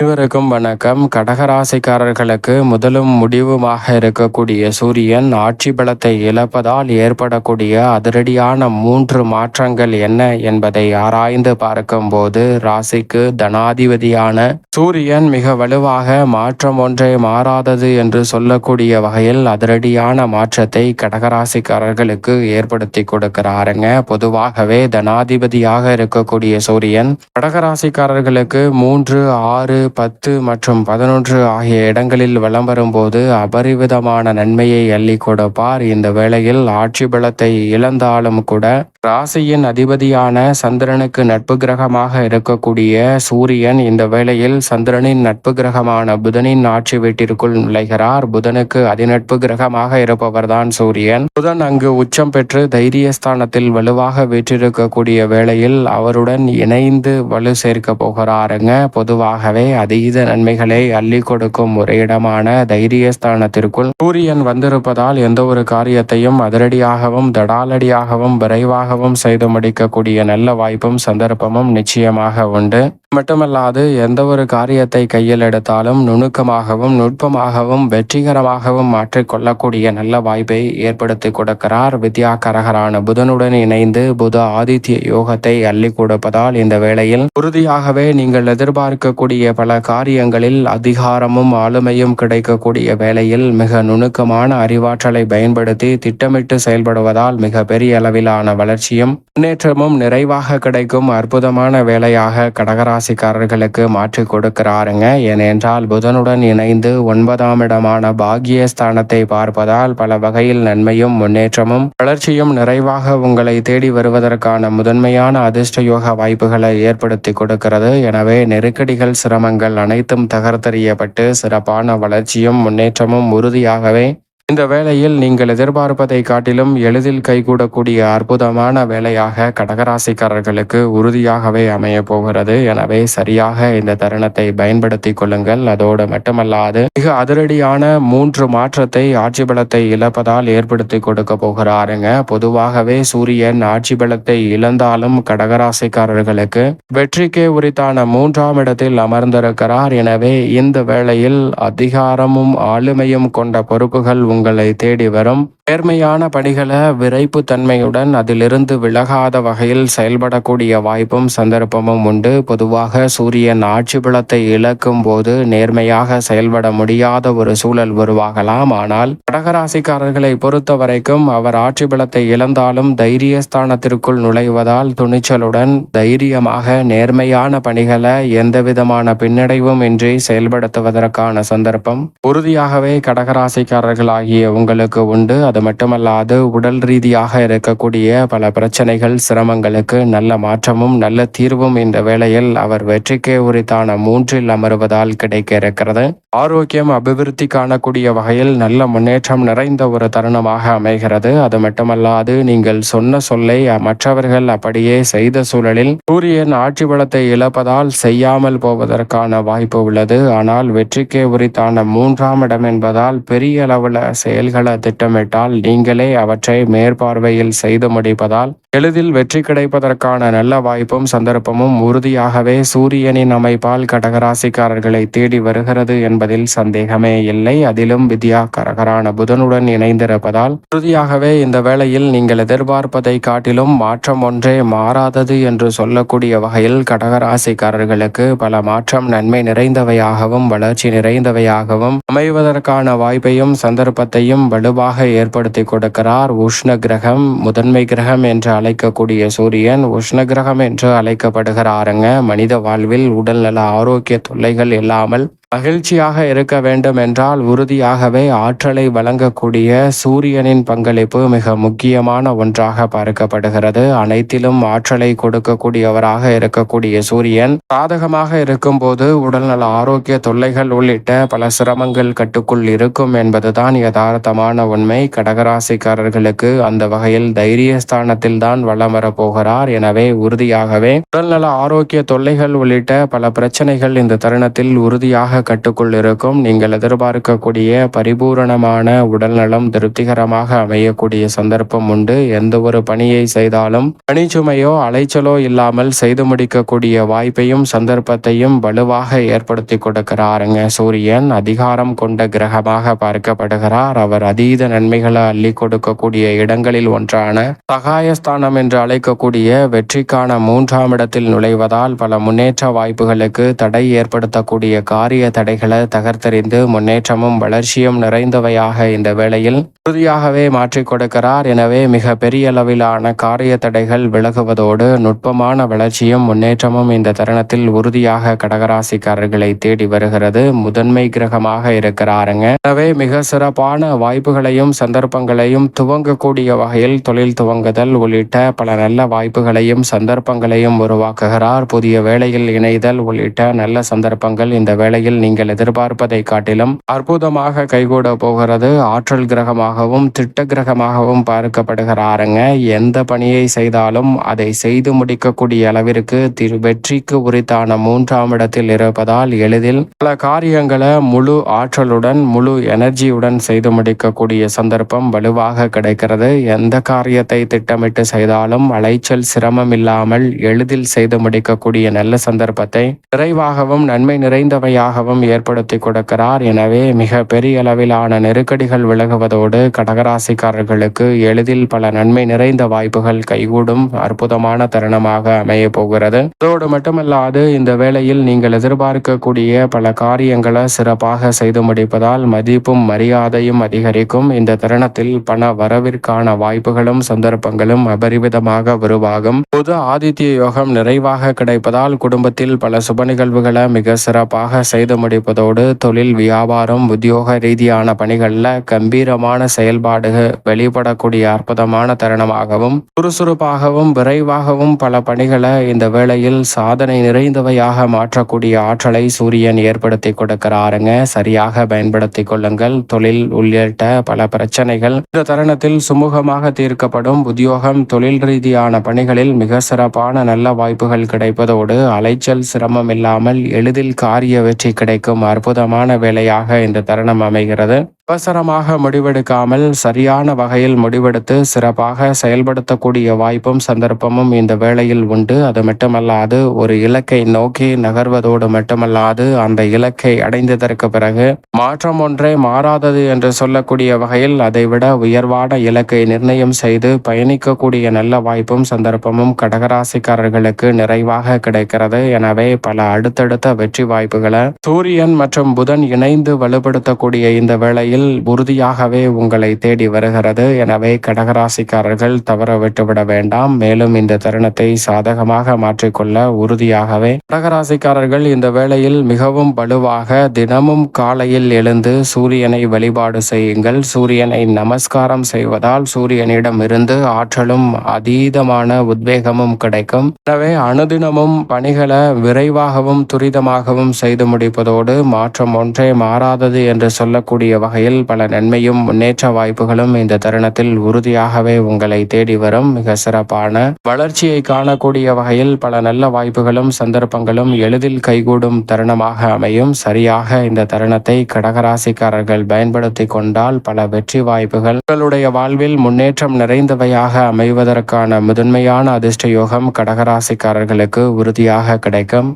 அனைவருக்கும் வணக்கம். கடகராசிக்காரர்களுக்கு முதலும் முடிவுமாக இருக்கக்கூடிய சூரியன் ஆட்சி பலத்தை இழப்பதால் ஏற்படக்கூடிய அதிரடியான மூன்று மாற்றங்கள் என்ன என்பதை ஆராய்ந்து பார்க்கும்போது ராசிக்கு தனாதிபதியான சூரியன் மிக வலுவாக மாற்றம் ஒன்றே மாறாதது என்று சொல்லக்கூடிய வகையில் அதிரடியான மாற்றத்தை கடகராசிக்காரர்களுக்கு ஏற்படுத்தி கொடுக்கிறாருங்க. பொதுவாகவே தனாதிபதியாக இருக்கக்கூடிய சூரியன் கடகராசிக்காரர்களுக்கு மூன்று ஆறு பத்து மற்றும் பதினொன்று ஆகிய இடங்களில் வலம் வரும்போது அபரிவிதமான நன்மையை அள்ளி கொடுப்பார். இந்த வேளையில் ஆட்சி பலத்தை இழந்தாலும் கூட ராசியின் அதிபதியான சந்திரனுக்கு நட்பு கிரகமாக இருக்கக்கூடிய சூரியன் இந்த வேளையில் சந்திரனின் நட்பு கிரகமான புதனின் ஆட்சி வீட்டிற்குள் நுழைகிறார். புதனுக்கு அதிநட்பு கிரகமாக இருப்பவர்தான் சூரியன். புதன் அங்கு உச்சம் பெற்று தைரியஸ்தானத்தில் வலுவாக வீற்றிருக்கக்கூடிய வேளையில் அவருடன் இணைந்து வலு சேர்க்க போகிறாருங்க. பொதுவாகவே அதீத நன்மைகளை அள்ளி கொடுக்கும் ஒரு இடமான தைரியஸ்தானத்திற்குள் சூரியன் வந்திருப்பதால் எந்த ஒரு காரியத்தையும் அதிரடியாகவும் தடாலடியாகவும் விரைவாக விரைவாகவும் செய்து முடிக்கக்கூடிய நல்ல வாய்ப்பும் சந்தர்ப்பமும் நிச்சயமாக உண்டு. மட்டுமல்லாது எந்த ஒரு காரியத்தை கையில் எடுத்தாலும் நுணுக்கமாகவும் நுட்பமாகவும் வெற்றிகரமாகவும் மாற்றிக்கொள்ளக்கூடிய நல்ல வாய்ப்பை ஏற்படுத்தி கொடுக்கிறார் வித்யா கரகரான புதனுடன் இணைந்து புத ஆதித்ய யோகத்தை அள்ளி கொடுப்பதால் இந்த வேளையில் உறுதியாகவே நீங்கள் எதிர்பார்க்கக்கூடிய பல காரியங்களில் அதிகாரமும் ஆளுமையும் கிடைக்கக்கூடிய வேளையில் மிக நுணுக்கமான அறிவாற்றலை பயன்படுத்தி திட்டமிட்டு செயல்படுவதால் மிக பெரிய அளவிலான வளர்ச்சி வளர்ச்சியும் முன்னேற்றமும் நிறைவாக கிடைக்கும் அற்புதமான வேலையாக கடகராசிக்காரர்களுக்கு மாற்றி கொடுக்கிறாருங்க. ஏனென்றால் புதனுடன் இணைந்து ஒன்பதாம் இடமான பாகியஸ்தானத்தை பார்ப்பதால் பல வகையில் நன்மையும் முன்னேற்றமும் வளர்ச்சியும் நிறைவாக உங்களை தேடி வருவதற்கான முதன்மையான அதிர்ஷ்ட யோக வாய்ப்புகளை ஏற்படுத்தி கொடுக்கிறது. எனவே நெருக்கடிகள் சிரமங்கள் அனைத்தும் தகர்த்தறியப்பட்டு சிறப்பான வளர்ச்சியும் முன்னேற்றமும் உறுதியாகவே இந்த வேளையில் நீங்கள் எதிர்பார்ப்பதை காட்டிலும் எளிதில் கைகூடக்கூடிய அற்புதமான வேலையாக கடகராசிக்காரர்களுக்கு உறுதியாகவே அமைய போகிறது. எனவே சரியாக இந்த தருணத்தை பயன்படுத்தி கொள்ளுங்கள். அதோடு மட்டுமல்லாது மிக அதிரடியான மூன்று மாற்றத்தை ஆட்சி பலத்தை இழப்பதால் ஏற்படுத்தி கொடுக்க போகிறாருங்க. பொதுவாகவே சூரியன் ஆட்சி பலத்தை இழந்தாலும் கடகராசிக்காரர்களுக்கு வெற்றிக்கே உரித்தான மூன்றாம் இடத்தில் அமர்ந்திருக்கிறார். எனவே இந்த வேளையில் அதிகாரமும் ஆளுமையும் கொண்ட பொறுப்புகள் உங்களை தேடி வரும். நேர்மையான பணிகளை விரைப்பு தன்மையுடன் அதிலிருந்து விலகாத வகையில் செயல்படக்கூடிய வாய்ப்பும் சந்தர்ப்பமும் உண்டு. பொதுவாக சூரியன் ஆட்சி பலத்தை இழக்கும் போது நேர்மையாக செயல்பட முடியாத ஒரு சூழல் உருவாகலாம். ஆனால் கடகராசிக்காரர்களை பொறுத்த வரைக்கும் அவர் ஆட்சி பலத்தை இழந்தாலும் தைரியஸ்தானத்திற்குள் நுழைவதால் துணிச்சலுடன் தைரியமாக நேர்மையான பணிகளை எந்தவிதமான பின்னடைவும் இன்றி செயல்படுத்துவதற்கான சந்தர்ப்பம் உறுதியாகவே கடகராசிக்காரர்களாகிய உங்களுக்கு உண்டு. அது மட்டுமல்லாது உடல் ரீதியாக இருக்கக்கூடிய பல பிரச்சனைகள் சிரமங்களுக்கு நல்ல மாற்றமும் நல்ல தீர்வும் இந்த வேளையில் அவர் வெற்றிக்கே உரித்தான மூன்றில் அமருவதால் கிடைக்க இருக்கிறது. ஆரோக்கியம் அபிவிருத்தி காணக்கூடிய வகையில் நல்ல முன்னேற்றம் நிறைந்த ஒரு தருணமாக அமைகிறது. அது மட்டுமல்லாது நீங்கள் சொன்ன சொல்லை மற்றவர்கள் அப்படியே செய்த சூழலில் சூரியன் ஆட்சி பலத்தை இழப்பதால் செய்யாமல் போவதற்கான வாய்ப்பு உள்ளது. ஆனால் வெற்றிக்கே உரித்தான மூன்றாம் இடம் என்பதால் பெரிய அளவில் செயல்களை திட்டமிட்டால் நீங்களே அவற்றை மேற்பார்வையில் செய்து முடிப்பதால் எளிதில் வெற்றி கிடைப்பதற்கான நல்ல வாய்ப்பும் சந்தர்ப்பமும் உறுதியாகவே சூரியனின் அமைப்பால் கடகராசிக்காரர்களை தேடி வருகிறது என்பதில் சந்தேகமே இல்லை. அதிலும் வித்யா கரகரான புதனுடன் இணைந்திருப்பதால் உறுதியாகவே இந்த வேளையில் நீங்கள் எதிர்பார்ப்பதை காட்டிலும் மாற்றம் ஒன்றே மாறாதது என்று சொல்லக்கூடிய வகையில் கடகராசிக்காரர்களுக்கு பல மாற்றம் நன்மை நிறைந்தவையாகவும் வளர்ச்சி நிறைந்தவையாகவும் அமைவதற்கான வாய்ப்பையும் சந்தர்ப்பத்தையும் வலுவாக ஏற்படுத்தி கொடுக்கிறார். உஷ்ண கிரகம் முதன்மை கிரகம் என்று அழைக்கக்கூடிய சூரியன் உஷ்ண கிரகம் என்று அழைக்கப்படுகிறாருங்க. மனித வாழ்வில் உடல்நல ஆரோக்கிய தொல்லைகள் இல்லாமல் மகிழ்ச்சியாக இருக்க வேண்டும் என்றால் உறுதியாகவே ஆற்றலை வழங்கக்கூடிய சூரியனின் பங்களிப்பு மிக முக்கியமான ஒன்றாக பார்க்கப்படுகிறது. அனைத்திலும் ஆற்றலை கொடுக்கக்கூடியவராக இருக்கக்கூடிய சூரியன் சாதகமாக இருக்கும்போது உடல்நல ஆரோக்கிய தொல்லைகள் உள்ளிட்ட பல சிரமங்கள் கட்டுக்குள் இருக்கும் என்பதுதான் யதார்த்தமான உண்மை. கடகராசிக்காரர்களுக்கு அந்த வகையில் தைரியஸ்தானத்தில் தான் வளம் வரப்போகிறார் எனவே உறுதியாகவே உடல்நல ஆரோக்கிய தொல்லைகள் உள்ளிட்ட பல பிரச்சனைகள் இந்த தருணத்தில் உறுதியாக முழுமையாக கட்டுக்குள் இருக்கும் நீங்கள் எதிர்பார்க்கக்கூடிய பரிபூரணமான உடல்நலம் திருப்திகரமாக அமையக்கூடிய சந்தர்ப்பம் உண்டு. எந்த ஒரு பணியை செய்தாலும் பணிச்சுமையோ அலைச்சலோ இல்லாமல் செய்து முடிக்கக்கூடிய வாய்ப்பையும் சந்தர்ப்பத்தையும் வலுவாக ஏற்படுத்தி கொடுக்கிறாருங்க சூரியன். அதிகாரம் கொண்ட கிரகமாக பார்க்கப்படுகிறார். அவர் அதீத நன்மைகளை அள்ளி கொடுக்கக்கூடிய இடங்களில் ஒன்றான சகாயஸ்தானம் என்று அழைக்கக்கூடிய வெற்றிக்கான மூன்றாம் இடத்தில் நுழைவதால் பல முன்னேற்ற வாய்ப்புகளுக்கு தடை ஏற்படுத்தக்கூடிய காரிய தடைகளை தகர்த்தெறிந்து முன்னேற்றமும் வளர்ச்சியும் நிறைந்தவையாக இந்த வேளையில் உறுதியாகவே மாற்றிக் கொடுக்கிறார். எனவே மிக பெரிய அளவிலான காரிய தடைகள் விலகுவதோடு நுட்பமான வளர்ச்சியும் முன்னேற்றமும் இந்த தருணத்தில் உறுதியாக கடகராசிக்காரர்களை தேடி வருகிறது. முதன்மை கிரகமாக இருக்கிறாருங்க. எனவே மிக சிறப்பான வாய்ப்புகளையும் சந்தர்ப்பங்களையும் துவங்கக்கூடிய வகையில் தொழில் துவங்குதல் உள்ளிட்ட பல நல்ல வாய்ப்புகளையும் சந்தர்ப்பங்களையும் உருவாக்குகிறார். புதிய வேலையில் இணைதல் உள்ளிட்ட நல்ல சந்தர்ப்பங்கள் இந்த வேளையில் நீங்கள் எதிர்பார்ப்பதை காட்டிலும் அற்புதமாக கைகூட போகிறது ஆற்றல் கிரகமாகவும் திட்ட கிரகமாகவும் பார்க்கப்படுகிறாருங்க. எந்த பணியை செய்தாலும் அதை செய்து முடிக்கக்கூடிய அளவிற்கு திரு வெற்றிக்கு உரித்தான மூன்றாம் இடத்தில் இருப்பதால் எளிதில் பல காரியங்களை முழு ஆற்றலுடன் முழு எனர்ஜியுடன் செய்து முடிக்கக்கூடிய சந்தர்ப்பம் வலுவாக கிடைக்கிறது. எந்த காரியத்தை திட்டமிட்டு செய்தாலும் அலைச்சல் சிரமம் இல்லாமல் எளிதில் செய்து முடிக்கக்கூடிய நல்ல சந்தர்ப்பத்தை நிறைவாகவும் நன்மை நிறைந்தவையாகவும் ஏற்படுத்தி கொடுக்கிறார். எனவே மிக பெரிய அளவிலான நெருக்கடிகள் விலகுவதோடு கடகராசிக்காரர்களுக்கு எளிதில் பல நன்மை நிறைந்த வாய்ப்புகள் கைகூடும் அற்புதமான தருணமாக அமைய போகிறது. அதோடு மட்டுமல்லாது இந்த வேளையில் நீங்கள் எதிர்பார்க்கக்கூடிய பல காரியங்களை சிறப்பாக செய்து முடிப்பதால் மதிப்பும் மரியாதையும் அதிகரிக்கும். இந்த தருணத்தில் பண வரவிற்கான வாய்ப்புகளும் சந்தர்ப்பங்களும் அபரிவிதமாக உருவாகும். புது ஆதித்ய யோகம் நிறைவாக கிடைப்பதால் குடும்பத்தில் பல சுப நிகழ்வுகளை மிக சிறப்பாக செய்து முடிப்பதோடு தொழில் வியாபாரம் உத்தியோக ரீதியான பணிகளில் கம்பீரமான செயல்பாடுகள் வெளிப்படக்கூடிய அற்புதமான தருணமாகவும் சுறுசுறுப்பாகவும் விரைவாகவும் பல பணிகளை இந்த வேளையில் சாதனை நிறைந்தவையாக மாற்றக்கூடிய ஆற்றலை சூரியன் ஏற்படுத்தி கொடுக்கிறாருங்க. சரியாக பயன்படுத்தி கொள்ளுங்கள். தொழில் உள்ளிட்ட பல பிரச்சனைகள் இந்த தருணத்தில் சுமூகமாக தீர்க்கப்படும். உத்தியோகம் தொழில் ரீதியான பணிகளில் மிக சிறப்பான நல்ல வாய்ப்புகள் கிடைப்பதோடு அலைச்சல் சிரமம் இல்லாமல் எளிதில் காரிய வெற்றி கிடைக்கும். அற்புதமான வேலையாக இந்த தருணம் அமைகிறது. அவசரமாக முடிவெடுக்காமல் சரியான வகையில் முடிவெடுத்து சிறப்பாக செயல்படுத்தக்கூடிய வாய்ப்பும் சந்தர்ப்பமும் இந்த வேளையில் உண்டு. அது மட்டுமல்லாது ஒரு இலக்கை நோக்கி நகர்வதோடு மட்டுமல்லாது அந்த இலக்கை அடைந்ததற்கு பிறகு மாற்றம் ஒன்றே மாறாதது என்று சொல்லக்கூடிய வகையில் அதைவிட உயர்வான இலக்கை நிர்ணயம் செய்து பயணிக்கக்கூடிய நல்ல வாய்ப்பும் சந்தர்ப்பமும் கடகராசிக்காரர்களுக்கு நிறைவாக கிடைக்கிறது. எனவே பல அடுத்தடுத்த வெற்றி வாய்ப்புகளை சூரியன் மற்றும் புதன் இணைந்து வலுப்படுத்தக்கூடிய இந்த வேளையில் உறுதியாகவே உங்களை தேடி வருகிறது. எனவே கடகராசிக்காரர்கள் தவற விட்டுவிட வேண்டாம். மேலும் இந்த தருணத்தை சாதகமாக மாற்றிக்கொள்ள உறுதியாகவே கடகராசிக்காரர்கள் இந்த வேளையில் மிகவும் வலுவாக தினமும் காலையில் எழுந்து சூரியனை வழிபாடு செய்யுங்கள். சூரியனை நமஸ்காரம் செய்வதால் சூரியனிடம் இருந்து ஆற்றலும் அதீதமான உத்வேகமும் கிடைக்கும். எனவே அனுதினமும் பணிகளை விரைவாகவும் துரிதமாகவும் செய்து முடிப்பதோடு மாற்றம் ஒன்றே மாறாதது என்று சொல்லக்கூடிய வகையில் பல நன்மையும் முன்னேற்ற வாய்ப்புகளும் இந்த தருணத்தில் உறுதியாகவே உங்களை தேடி வரும் மிக சிறப்பான வளர்ச்சியை காணக்கூடிய வகையில் பல நல்ல வாய்ப்புகளும் சந்தர்ப்பங்களும் எளிதில் கைகூடும் தருணமாக அமையும். சரியாக இந்த தருணத்தை கடகராசிக்காரர்கள் பயன்படுத்தி கொண்டால் பல வெற்றி வாய்ப்புகள் உங்களுடைய வாழ்வில் முன்னேற்றம் நிறைந்தவையாக அமைவதற்கான முதன்மையான அதிர்ஷ்ட யோகம் கடகராசிக்காரர்களுக்கு உறுதியாக கிடைக்கும்.